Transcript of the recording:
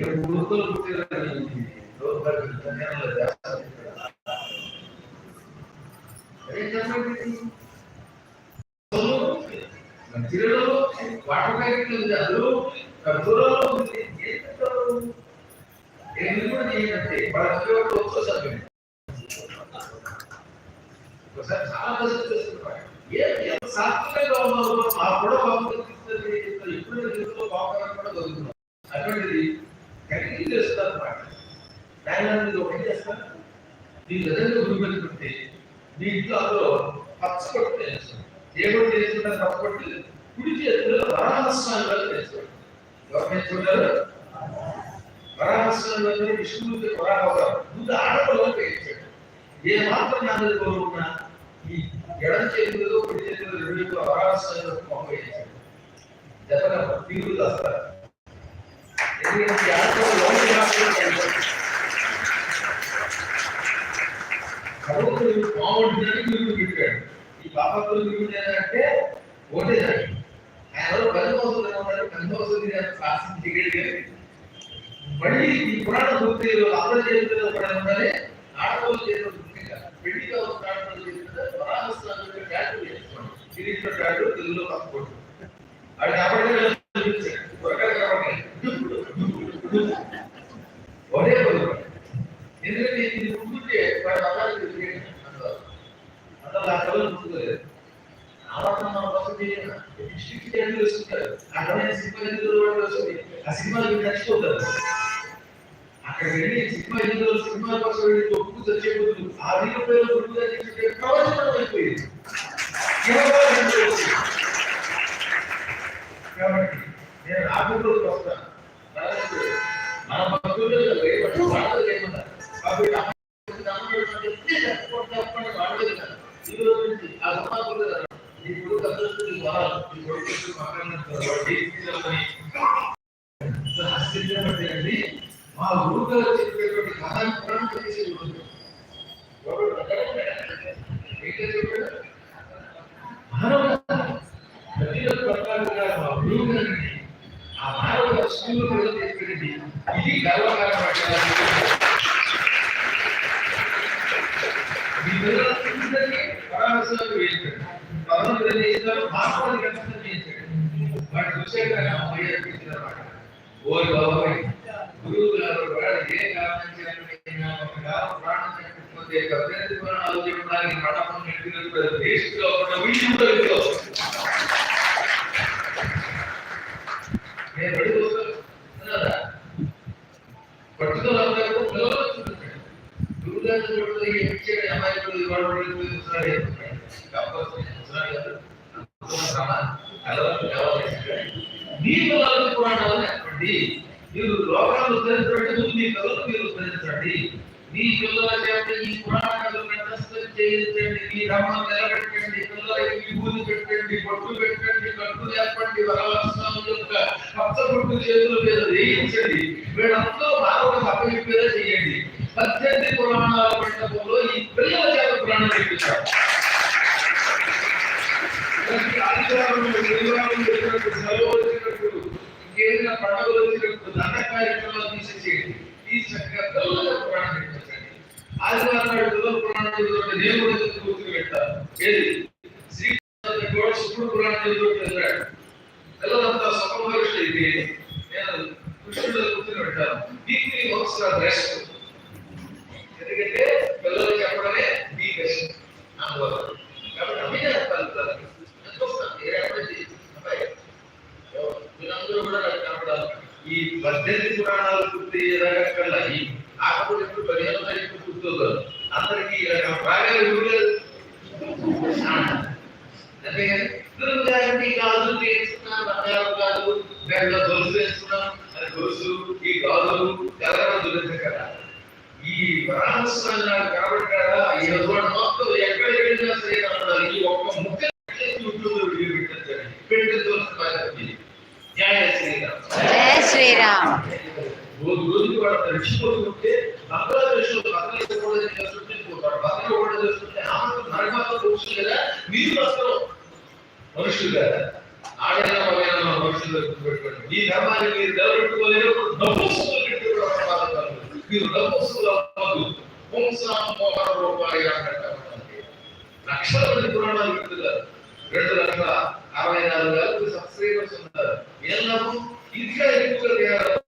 ఏ water ప్యాకెట్లు ఉంది. అందులో ఉంది. ఏమి కూడా ఒక్కోసారి ఒకసారి చాలా చేస్తున్నారు ఏ సాత్వికంగా కూడా బాగుంటుంది ఇప్పుడు దాని ఒకటి చేస్తాను నీ గదంలో గురిపెట్టుకుంటే నీ ఇంట్లో అందులో పచ్చకొట్టు చేస్తాం ఏ కొట్టు చేసుకుంటారు పచ్చకొట్టు కుడి చేతిలో వరాహస్వామిగా చేస్తాడు ఎవరు నేర్చుకుంటారు వరాహస్వామి విష్ణువుకి వరాహ ముందు ఆడపిల్లలకు వేయించాడు ఏ మాత్రం నా మీద కోరుకున్నా ఈ ఎడం చేతులు కుడి చేతులు రెండు వరాహస్వామి అవరాసాలు పంపేసాడు దెబ్బగా తీరు వస్తారు? ఎందుకంటే భగవంతుడు మామూలు గురువు పెట్టాడు. ఈ పాపకులు గురువు ఏంటంటే ఒకటే దాన్ని. ఆయన పది ఉన్నారు పది శాస్త్రం మళ్ళీ ఈ పురాణ పూర్తి అందరి చేతుల్లో కూడా ఉండాలి. ఆడవాళ్ళు పెళ్ళిగా వరాహస్వామి తెలుగులో కాబట్టి ఎందుకంటే ఇది ముందుంటే అక్కడ సినిమా వెళ్ళి సినిమా సినిమా కోసం వెళ్ళి ఒప్పుకు ఆ గురువు గారు తీసుకొని ఆశ్చర్యపడ్డాయండి మా గురువు చెప్పేటువంటి కథాన్ని వాటి చూసాక అమ్మయ్య బాబాయ్ గురువు గారు వాడు ఏ కారణం ప్రాణం చెప్పకపోతే పద్దెనిమిది పురాణాలు చెప్పడానికి మండపం నెట్టినప్పుడు వేస్ట్ ఉన్న వీళ్ళు నేను బడి పట్టుదల గురుగారు చూడదు ఇచ్చాడు అమ్మాయి వాడు చూస్తున్నాడు చెప్తున్నాడు కాకపోతే కావాలి నీకు పిల్లలకు పురాణాలు చెప్పండి. మీరు లోకాలు ఉద్ధరించబడి ముందు మీ పిల్లలు మీరు ఉద్ధరించండి మీ పిల్లల చేత ఈ పురాణాలు కంఠస్థం చేయించండి. మీ ధర్మం నిలబెట్టండి పిల్లలకి విభూతి పెట్టండి పట్టు పెట్టండి కట్టు చెప్పండి వరలక్షణం యొక్క పచ్చ పట్టు చేతుల మీద వేయించండి. వీళ్ళంతా మానవుడు అప్పగిప్పేలా చేయండి. పద్దెనిమిది పురాణాల మండపంలో ఈ పిల్లల చేత పురాణం చెప్పించారు ప్రతి ఆదివారం శనివారం వచ్చినప్పుడు సెలవు ఇంకేదైనా పండుగలు వచ్చినప్పుడు దండ కార్యక్రమాలు తీసేసేయండి తీసి చక్కగా పిల్లల పురాణం పెట్టండి ఆదివారం నాడు పిల్లల పురాణం చదువుతుంటే నేను కూడా చదువు గుర్తుకు పెట్టాను ఏది శ్రీ కూడా శుక్రుడు పురాణం చదువుతూ వెళ్ళాడు పిల్లలంతా సుఖమహర్షి అయితే నేను కృష్ణుడు గుర్తుకు పెట్టాను వీక్లీ ఒకసారి రెస్ట్ ఎందుకంటే పిల్లలు పురాణాలు పూర్తి రకరకాల ఈ ఆకులు ఎప్పుడు పదిహేను తారీఖు పూర్తవుతారు అందరికీ బాగా ఇవ్వలేదు అంటే గురువు గారికి గాజులు వేసుకున్నాం బంగారం గాజులు బెల్ల గొలుసు వేసుకున్నాం అది గొలుసు ఈ గాజులు తెల్లగా దొరికింది కదా ఈ రామస్వామి నాకు కనబడ్డాడా ఈ రోజు మొత్తం ఎక్కడ వెళ్ళినా సరే రోజుకి వాడు తడిచిపోతుంటే బంగ్లాదేశ్ లో బతలు కూడా చేస్తుంటే పోతాడు బతలు కూడా చేస్తుంటే ఆమెకు నరకాలు మనుషులు కదా మీరు బతలు మనుషులు కదా ఆడైనా మగైనా మనుషులు పెట్టుకోండి ఈ ధర్మాన్ని మీరు నిలబెట్టుకోలేరు నవ్వుకోలేరు మీరు డబ్బుసులు అవ్వదు పుంసామోహన రూపాయి అంటారు లక్షల మంది పురాణాలు వింటున్నారు రెండు లక్షల అరవై నాలుగు వేలకు సబ్స్క్రైబర్స్ ఉన్నారు ఏం లాభం ఇంకా ఎక్కువగా తయారవుతారు